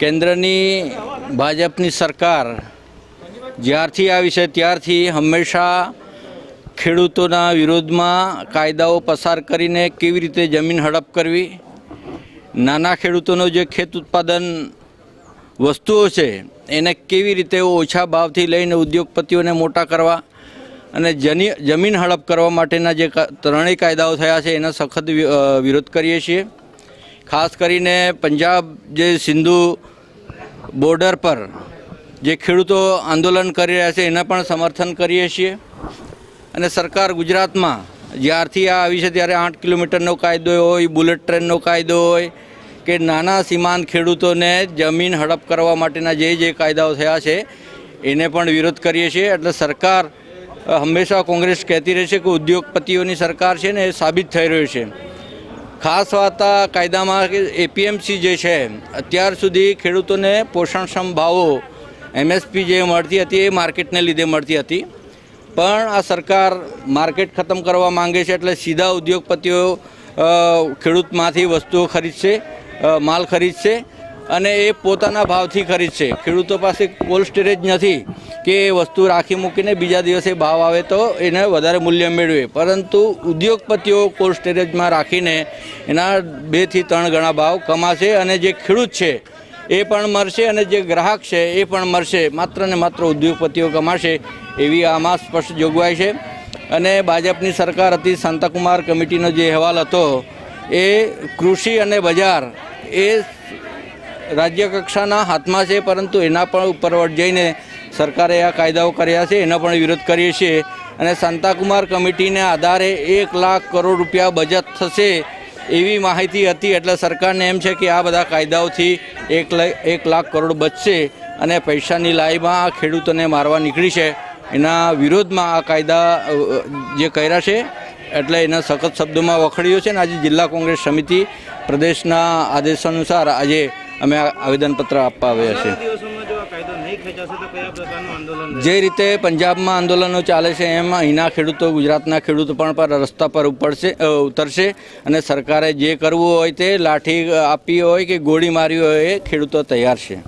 કેન્દ્રની ભાજપની સરકાર જ્યારથી આવી છે ત્યારથી હંમેશા ખેડૂતોના વિરોધમાં કાયદાઓ પસાર કરીને કેવી રીતે જમીન હડપ કરવી, નાના ખેડૂતોનો જે ખેત ઉત્પાદન વસ્તુઓ છે, એને કેવી રીતે ઓછા ભાવથી લઈને ઉદ્યોગપતિઓને મોટા કરવા અને જની, જમીન હડપ કરવા માટેના જે ત્રણેય કાયદાઓ થયા છે, એનો સખત વિરોધ કરીએ છીએ. ખાસ કરીને પંજાબ જે સિંધુ બોર્ડર પર જે ખેડૂતો આંદોલન કરી રહ્યા છે, એના પણ સમર્થન કરીએ છીએ. અને સરકાર ગુજરાતમાં જ્યારથી આ આવી છે, ત્યારે આઠ કિલોમીટરનો કાયદો હોય, બુલેટ ટ્રેનનો કાયદો હોય, કે નાના સીમાંત ખેડૂતોને જમીન હડપ કરવા માટેના જે જે કાયદાઓ થયા છે, એને પણ વિરોધ કરીએ છીએ. એટલે સરકાર હંમેશા કોંગ્રેસ કહેતી રહે છે કે ઉદ્યોગપતિઓની સરકાર છે ને, એ સાબિત થઈ રહ્યું છે. ખાસ વાત આ કાયદામાં એપીએમસી જે છે, અત્યાર સુધી ખેડૂતોને પોષણક્ષમ ભાવો એમએસપી જે મળતી હતી એ માર્કેટને લીધે મળતી હતી. પણ આ સરકાર માર્કેટ ખતમ કરવા માંગે છે એટલે સીધા ઉદ્યોગપતિઓ ખેડૂતમાંથી વસ્તુઓ ખરીદશે માલ ખરીદશે. અને એ પોતાના ભાવથી ખરીદશે ખેડૂતો પાસે કોલ્ડ સ્ટોરેજ નથી કે એ વસ્તુ રાખી મૂકીને બીજા દિવસે ભાવ આવે તો એને વધારે મૂલ્ય મેળવે. પરંતુ ઉદ્યોગપતિઓ કોલ્ડ સ્ટોરેજમાં રાખીને એના બેથી ત્રણ ગણા ભાવ કમાશે અને જે ખેડૂત છે એ પણ મળશે અને જે ગ્રાહક છે એ પણ મળશે માત્ર ને માત્ર ઉદ્યોગપતિઓ કમાશે એવી આમાં સ્પષ્ટ જોગવાઈ છે. અને ભાજપની સરકાર હતી, શાંતાકુમાર કમિટીનો જે અહેવાલ હતો, એ કૃષિ અને બજાર એ રાજ્ય કક્ષાના હાથમાં છે, પરંતુ એના પણ ઉપર જઈને સરકારે આ કાયદાઓ કર્યા છે, એનો પણ વિરોધ કરીએ છીએ. અને શાંતાકુમાર કમિટીને આધારે એક લાખ કરોડ રૂપિયા બચત થશે એવી માહિતી હતી, એટલે સરકારને એમ છે કે આ બધા કાયદાઓથી એક એક લાખ કરોડ બચશે અને પૈસાની લાઈમાં આ ખેડૂતોને મારવા નીકળી છે. એના વિરોધમાં આ કાયદા જે કર્યા છે, એટલે એના સખત શબ્દોમાં વખડ્યો છે. અને આજે જિલ્લા કોંગ્રેસ સમિતિ પ્રદેશના આદેશ અનુસાર આજે અમે આવેદનપત્ર આપવા આવ્યા છે દિવસોમાં જો રીતે પંજાબમાં આંદોલનો ચાલે છે એમ અહીંના ખેડૂતો ગુજરાતના ખેડૂતો પણ પર રસ્તા પર ઉપડશે ઉતરશે અને સરકારે જે કરવું હોય તે લાઠી આપી હોય કે ગોળી મારી હોય એ ખેડૂતો તૈયાર છે.